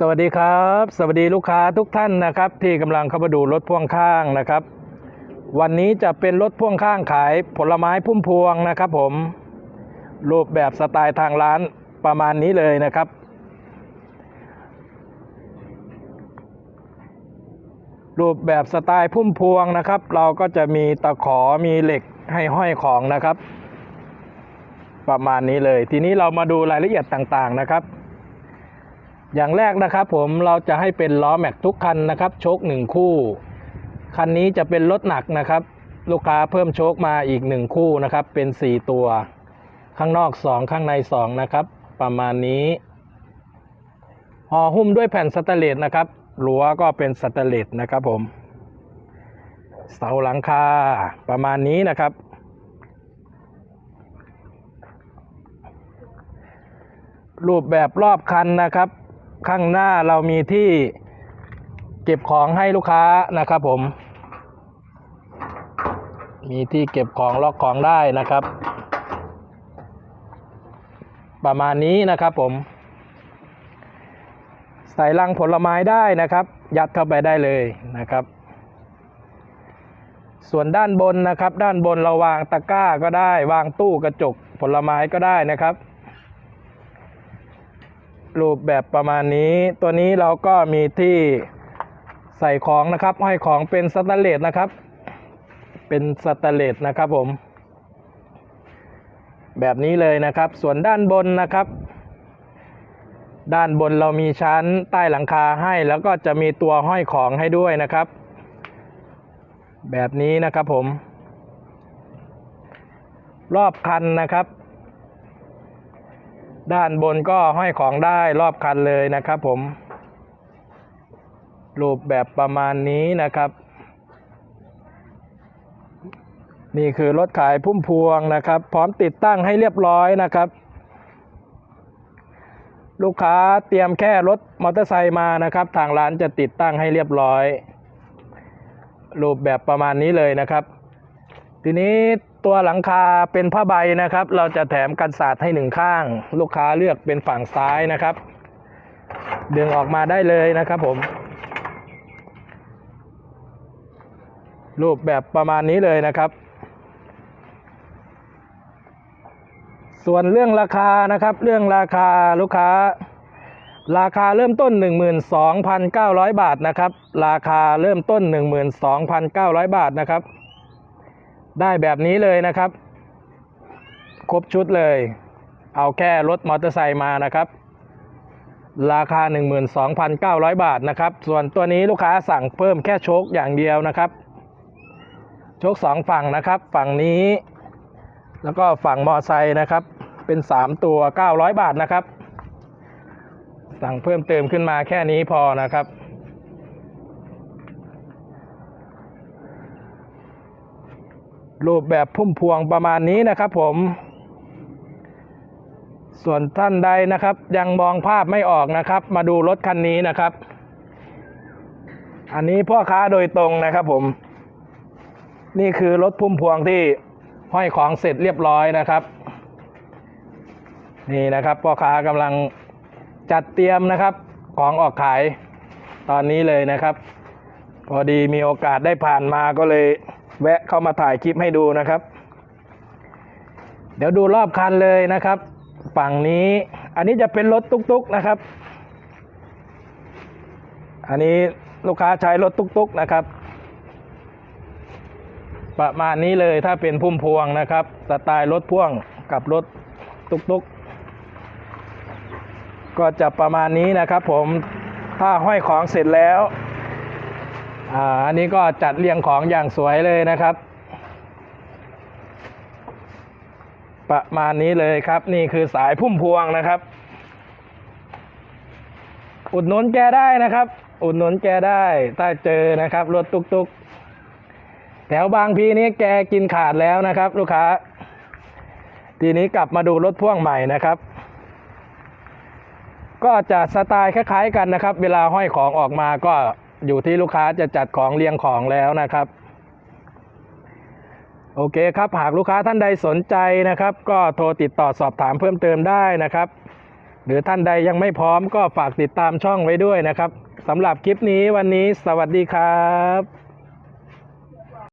สวัสดีครับ สวัสดีลูกค้าทุกท่านนะครับ ที่กำลังเข้ามาดูรถพ่วงข้างนะครับ วันนี้จะเป็นรถพ่วงข้างขายผลไม้พุ่มพวงนะครับ ผมรูปแบบสไตล์ทางร้านประมาณนี้เลยนะครับ รูปแบบสไตล์พุ่มพวงนะครับ เราก็จะมีตะขอมีเหล็กให้ห้อยของนะครับ ประมาณนี้เลย ทีนี้เรามาดูรายละเอียดต่างๆนะครับ อย่างแรกนะครับผมเราจะให้เป็นล้อแม็กทุกคันนะครับโชคหนึ่งคู่ คันนี้จะเป็นรถหนักนะครับ ลูกค้าเพิ่มโชคมาอีกหนึ่งคู่นะครับ เป็น4ตัว ข้างนอก2ข้างใน2นะครับ ประมาณนี้ห่อหุ้มด้วยแผ่นสแตนเลสนะครับรั้วก็เป็นสแตนเลสนะครับผม เสาหลังคาประมาณนี้นะครับรูปแบบรอบคันนะครับ ข้างหน้าเรามีที่เก็บของให้ลูกค้านะครับผม มีที่เก็บของล็อกของได้นะครับ ประมาณนี้นะครับผม ใส่ลังผลไม้ได้นะครับ ยัดเข้าไปได้เลยนะครับ ส่วนด้านบนนะครับ ด้านบนเราวางตะกร้าก็ได้ วางตู้กระจกผลไม้ก็ได้นะครับ รูปแบบประมาณนี้ ตัวนี้เราก็มีที่ใส่ของนะครับ ห้อยของเป็นสแตนเลสนะครับ เป็นสแตนเลสนะครับผม แบบนี้เลยนะครับ ส่วนด้านบนนะครับ ด้านบนเรามีชั้นใต้หลังคาให้ แล้วก็จะมีตัวห้อยของให้ด้วยนะครับ แบบนี้นะครับผม รอบคันนะครับ ด้านบนก็ห้อยของได้รอบคันเลยนะครับผม รูปแบบประมาณนี้นะครับ นี่คือรถขายพุ่มพวงนะครับ พร้อมติดตั้งให้เรียบร้อยนะครับ ลูกค้าเตรียมแค่รถมอเตอร์ไซค์มานะครับ ทางร้านจะติดตั้งให้เรียบร้อย รูปแบบประมาณนี้เลยนะครับ ทีนี้ตัวหลังคาเป็นผ้าใบนะครับ เราจะแถมกันศาสตร์ให้หนึ่งข้าง ลูกค้าเลือกเป็นฝั่งซ้ายนะครับ ดึงออกมาได้เลยนะครับผม รูปแบบประมาณนี้เลยนะครับ ส่วนเรื่องราคานะครับ เรื่องราคาลูกค้า ราคาเริ่มต้น 12,900 บาทนะครับ ราคาเริ่มต้น 12,900 บาทนะครับ ได้แบบนี้เลยนะครับ ครบชุดเลย เอาแค่รถมอเตอร์ไซค์มานะครับ ราคา 12,900 บาทนะครับ ส่วนตัวนี้ลูกค้าสั่งเพิ่มแค่โชคอย่างเดียวนะครับ โชคสองฝั่งนะครับ ฝั่งนี้ แล้วก็ฝั่งมอเตอร์ไซค์นะครับ เป็น 3 ตัว 900 บาทนะครับ สั่งเพิ่มเติมขึ้นมาแค่นี้พอนะครับ รูปแบบพุ่มพวงประมาณนี้นะครับผม ส่วนท่านใดนะครับ ยังมองภาพไม่ออกนะครับ มาดูรถคันนี้นะครับ อันนี้พ่อค้าโดยตรงนะครับผม นี่คือรถพุ่มพวงที่ห้อยของเสร็จเรียบร้อยนะครับ นี่นะครับพ่อค้ากำลังจัดเตรียมนะครับของออกขายตอนนี้เลยนะครับ พอดีมีโอกาสได้ผ่านมาก็เลย แวะเข้ามาถ่ายคลิปให้ดูนะครับ เดี๋ยวดูรอบคันเลยนะครับ ฝั่งนี้อันนี้จะเป็นรถตุ๊กๆนะครับ อันนี้ลูกค้าใช้รถตุ๊กๆนะครับ ประมาณนี้เลยถ้าเป็นพุ่มพวงนะครับ สไตล์รถพ่วงกับรถตุ๊กๆ ก็จะประมาณนี้นะครับผมถ้าห้อยของเสร็จแล้ว อ่าอันนี้ก็จัดเรียงของอย่างสวยเลยนะครับ ประมาณนี้เลยครับ นี่คือสายพุ่มพวงนะครับ อุดหนุนแกได้นะครับ อุดหนุนแกได้ถ้าเจอนะครับรถตุกๆแถวบางพีนี้แกกินขาดแล้วนะครับ ลูกค้า ทีนี้กลับมาดูรถพ่วงใหม่นะครับ ก็จะสไตล์คล้ายๆกันนะครับ เวลาห้อยของออกมาก็ อยู่ที่ลูกค้าจะจัดของเรียงของแล้วนะครับ โอเคครับ หากลูกค้าท่านใดสนใจนะครับ ก็โทรติดต่อสอบถามเพิ่มเติมได้นะครับ หรือท่านใดยังไม่พร้อมก็ฝากติดตามช่องไว้ด้วยนะครับสำหรับคลิปนี้วันนี้สวัสดีครับ